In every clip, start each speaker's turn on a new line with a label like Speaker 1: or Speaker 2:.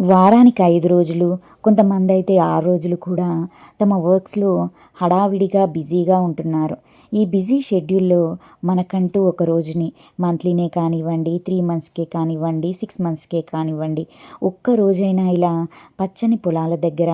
Speaker 1: వారానికి ఐదు రోజులు కొంతమంది అయితే ఆరు రోజులు కూడా తమ వర్క్స్లో హడావిడిగా బిజీగా ఉంటున్నారు. ఈ బిజీ షెడ్యూల్లో మనకంటూ ఒక రోజుని మంత్లీనే కానివ్వండి త్రీ మంత్స్కే కానివ్వండి సిక్స్ మంత్స్కే కానివ్వండి ఒక్క రోజైనా ఇలా పచ్చని పొలాల దగ్గర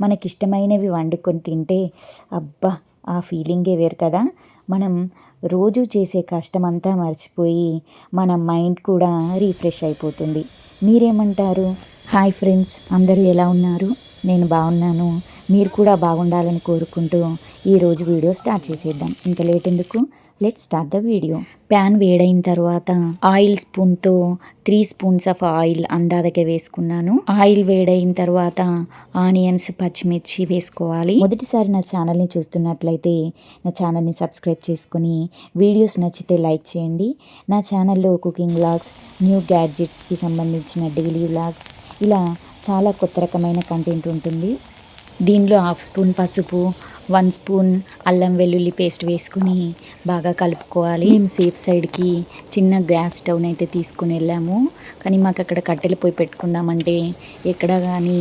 Speaker 1: మనకిష్టమైనవి వండుకొని తింటే అబ్బా ఆ ఫీలింగే వేరు కదా. మనం రోజు చేసే కష్టమంతా మర్చిపోయి మన మైండ్ కూడా రీఫ్రెష్ అయిపోతుంది. మీరేమంటారు? హాయ్ ఫ్రెండ్స్ అందరూ ఎలా ఉన్నారు? నేను బాగున్నాను. మీరు కూడా బాగుండాలని కోరుకుంటూ ఈరోజు వీడియో స్టార్ట్ చేసేద్దాం. ఇంకా లేట్ ఎందుకు? Let start the video pan వేడైన తర్వాత ఆయిల్ స్పూన్తో త్రీ స్పూన్స్ ఆఫ్ ఆయిల్ అందాదకే వేసుకున్నాను. ఆయిల్ వేడైన తర్వాత ఆనియన్స్ పచ్చిమిర్చి వేసుకోవాలి. మొదటిసారి నా ఛానల్ని చూస్తున్నట్లయితే నా ఛానల్ని సబ్స్క్రైబ్ చేసుకుని వీడియోస్ నచ్చితే లైక్ చేయండి. నా ఛానల్లో కుకింగ్ వ్లాగ్స్ న్యూ గ్యాడ్జెట్స్కి సంబంధించిన డైలీ వ్లాగ్స్ ఇలా చాలా కొత్త రకమైన కంటెంట్ ఉంటుంది. దీనిలో హాఫ్ స్పూన్ పసుపు వన్ స్పూన్ అల్లం వెల్లుల్లి పేస్ట్ వేసుకుని బాగా కలుపుకోవాలి. మేము సేఫ్ సైడ్కి చిన్న గ్యాస్ స్టవ్ని అయితే తీసుకుని వెళ్ళాము. కానీ మాకు అక్కడ కట్టెలు పోయి పెట్టుకుందామంటే ఎక్కడ కానీ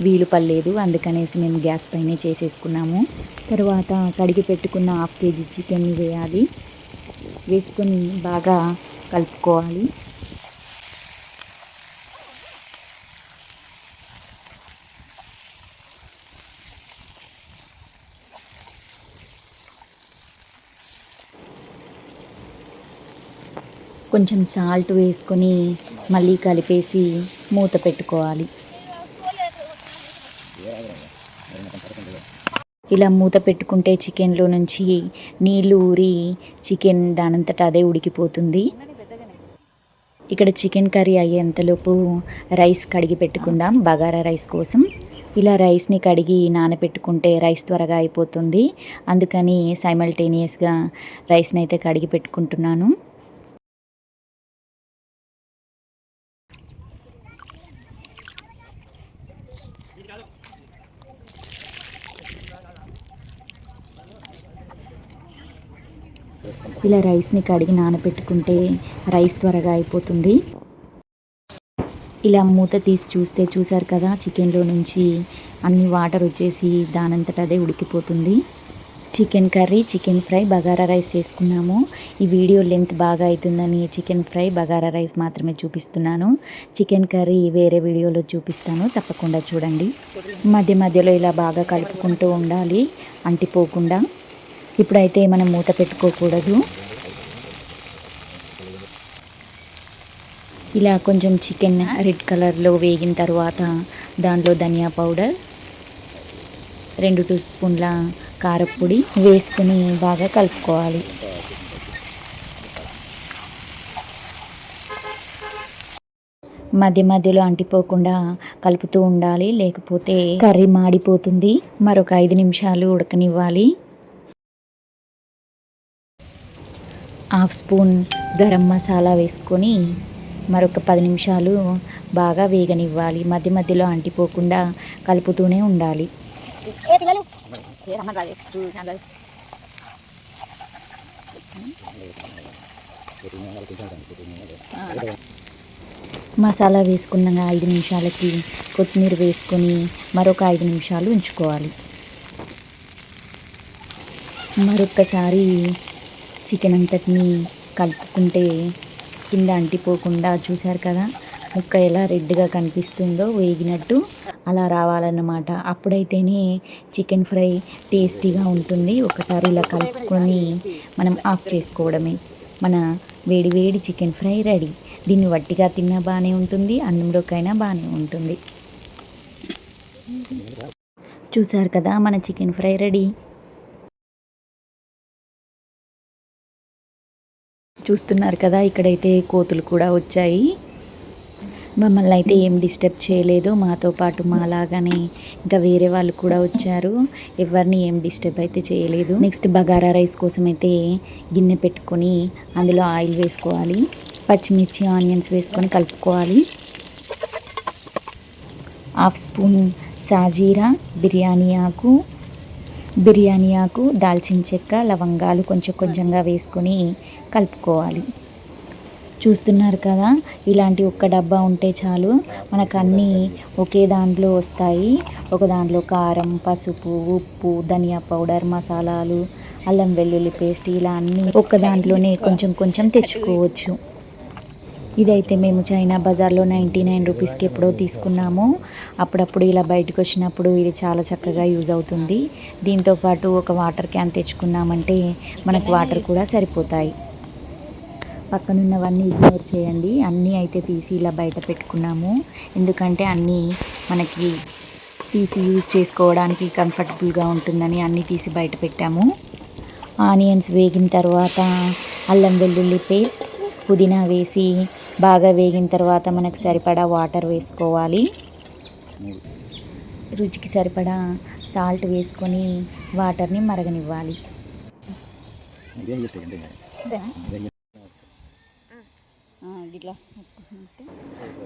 Speaker 1: వీలు పడలేదు. అందుకనేసి మేము గ్యాస్ పైనే చేసేసుకున్నాము. తర్వాత కడిగి పెట్టుకున్న హాఫ్ కేజీ చికెన్ వేయాలి. వేసుకొని బాగా కలుపుకోవాలి. కొంచెం సాల్ట్ వేసుకొని మళ్ళీ కలిపేసి మూత పెట్టుకోవాలి. ఇలా మూత పెట్టుకుంటే చికెన్లో నుంచి నీళ్ళు ఊరి చికెన్ దానంతట అదే ఉడికిపోతుంది. ఇక్కడ చికెన్ కర్రీ అయ్యేంతలోపు రైస్ కడిగి పెట్టుకుందాం. బగారా రైస్ కోసం. ఇలా రైస్ని కడిగి నానబెట్టుకుంటే రైస్ త్వరగా అయిపోతుంది. అందుకని సైమల్టేనియస్గా రైస్ని అయితే కడిగి పెట్టుకుంటున్నాను. ఇలా రైస్ని కడిగి నానబెట్టుకుంటే రైస్ త్వరగా అయిపోతుంది. ఇలా మూత తీసి చూస్తే చూసారు కదా చికెన్లో నుంచి అన్ని వాటర్ వచ్చేసి దానంతట అదే ఉడికిపోతుంది. Chicken curry chicken fry bagara rice చేసుకున్నాము. ఈ వీడియో లెంత్ బాగా అవుతుందని చికెన్ ఫ్రై బగారా రైస్ మాత్రమే చూపిస్తున్నాను. చికెన్ కర్రీ వేరే వీడియోలో చూపిస్తాను తప్పకుండా చూడండి. మధ్య మధ్యలో ఇలా బాగా కలుపుకుంటూ ఉండాలి అంటిపోకుండా. ఇప్పుడైతే మనం మూత పెట్టుకోకూడదు. ఇలా కొంచెం చికెన్ రెడ్ కలర్లో వేగిన తర్వాత దాంట్లో ధనియా పౌడర్ రెండు టూ స్పూన్ల కారపొడి వేసుకుని బాగా కలుపుకోవాలి. మధ్య మధ్యలో అంటిపోకుండా కలుపుతూ ఉండాలి లేకపోతే కర్రీ మాడిపోతుంది. మరొక ఐదు నిమిషాలు ఉడకనివ్వాలి. హాఫ్ స్పూన్ గరం మసాలా వేసుకొని మరొక పది నిమిషాలు బాగా వేగనివ్వాలి. మధ్య మధ్యలో అంటిపోకుండా కలుపుతూనే ఉండాలి. మసాలా వేసుకున్న ఐదు నిమిషాలకి కొత్తిమీర వేసుకొని మరొక ఐదు నిమిషాలు ఉంచుకోవాలి. మరొకసారి చికెన్ అంతటిని కలుపుకుంటే కింద అంటిపోకుండా చూశారు కదా? ముక్క ఎలా రెడ్గా కనిపిస్తుందో వేగినట్టు అలా రావాలన్నమాట. అప్పుడైతేనే చికెన్ ఫ్రై టేస్టీగా ఉంటుంది. ఒకసారి ఇలా కలుపుకొని మనం ఆఫ్ చేసుకోవడమే. మన వేడి వేడి చికెన్ ఫ్రై రెడీ. దీన్ని వట్టిగా తిన్నా బాగానే ఉంటుంది అన్నంలోకైనా బాగానే ఉంటుంది. చూసారు కదా మన చికెన్ ఫ్రై రెడీ? చూస్తున్నారు కదా ఇక్కడైతే కోతులు కూడా వచ్చాయి. మమ్మల్ని అయితే ఏం డిస్టర్బ్ చేయలేదు. మాతో పాటు మాలాగానే ఇంకా వేరే వాళ్ళు కూడా వచ్చారు. ఎవరిని ఏం డిస్టర్బ్ అయితే చేయలేదు. నెక్స్ట్ బగారా రైస్ కోసం అయితే గిన్నె పెట్టుకొని అందులో ఆయిల్ వేసుకోవాలి. పచ్చిమిర్చి ఆనియన్స్ వేసుకొని కలుపుకోవాలి. హాఫ్ స్పూన్ సాజీరా బిర్యానీ ఆకు బిర్యానీ ఆకు దాల్చిన చెక్క లవంగాలు కొంచెం కొంచెంగా వేసుకొని కలుపుకోవాలి. చూస్తున్నారు కదా ఇలాంటి ఒక్క డబ్బా ఉంటే చాలు మనకు అన్నీ ఒకే దాంట్లో వస్తాయి. ఒక దాంట్లో కారం పసుపు ఉప్పు ధనియా పౌడర్ మసాలాలు అల్లం వెల్లుల్లి పేస్ట్ ఇలా అన్నీ ఒక్క దాంట్లోనే కొంచెం కొంచెం తెచ్చుకోవచ్చు. ఇదైతే మేము చైనా బజార్లో నైంటీ నైన్ రూపీస్కి ఎప్పుడో తీసుకున్నాము. అప్పుడప్పుడు ఇలా బయటకు వచ్చినప్పుడు ఇది చాలా చక్కగా యూజ్ అవుతుంది. దీంతో పాటు ఒక వాటర్ క్యాన్ తెచ్చుకున్నామంటే మనకు వాటర్ కూడా సరిపోతాయి. పక్కనున్నవన్నీ ఇగ్నోర్ చేయండి. అన్నీ అయితే తీసి ఇలా బయట పెట్టుకున్నాము. ఎందుకంటే అన్నీ మనకి తీసి యూజ్ చేసుకోవడానికి కంఫర్టబుల్గా ఉంటుందని అన్నీ తీసి బయట పెట్టాము. ఆనియన్స్ వేగిన తర్వాత అల్లం వెల్లుల్లి పేస్ట్ పుదీనా వేసి బాగా వేగిన తర్వాత మనకు సరిపడా వాటర్ వేసుకోవాలి. రుచికి సరిపడా సాల్ట్ వేసుకొని వాటర్ని మరగనివ్వాలి.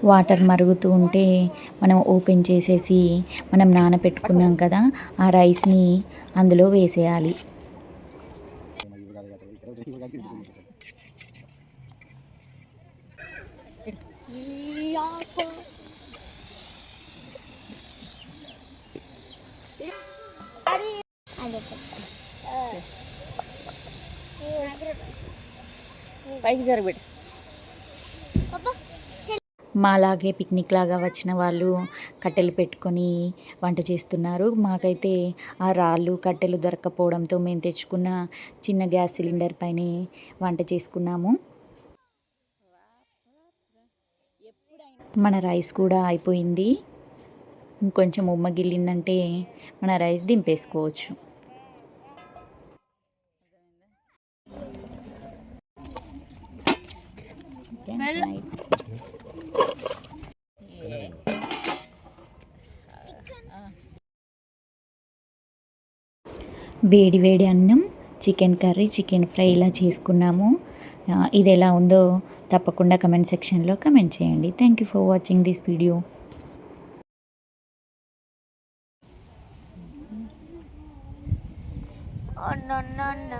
Speaker 1: వాటర్ మరుగుతూ ఉంటే మనం ఓపెన్ చేసేసి మనం నానబెట్టుకున్నాం కదా ఆ రైస్ని అందులో వేసేయాలి.
Speaker 2: పైకి జరగబెట్టి.
Speaker 1: మాలాగే పిక్నిక్ లాగా వచ్చిన వాళ్ళు కట్టెలు పెట్టుకొని వంట చేస్తున్నారు. మాకైతే ఆ రాళ్ళు కట్టెలు దొరకపోవడంతో మేము తెచ్చుకున్న చిన్న గ్యాస్ సిలిండర్ పైనే వంట చేసుకున్నాము. మన రైస్ కూడా అయిపోయింది. ఇంకొంచెం ఉమ్మగిల్లిందంటే మన రైస్ దింపేసుకోవచ్చు. వేడి వేడి అన్నం చికెన్ కర్రీ చికెన్ ఫ్రై ఇలా చేసుకున్నాము. ఇది ఎలా ఉందో తప్పకుండా కమెంట్ సెక్షన్లో కమెంట్ చేయండి. Thank you for watching this video
Speaker 3: Oh no no no.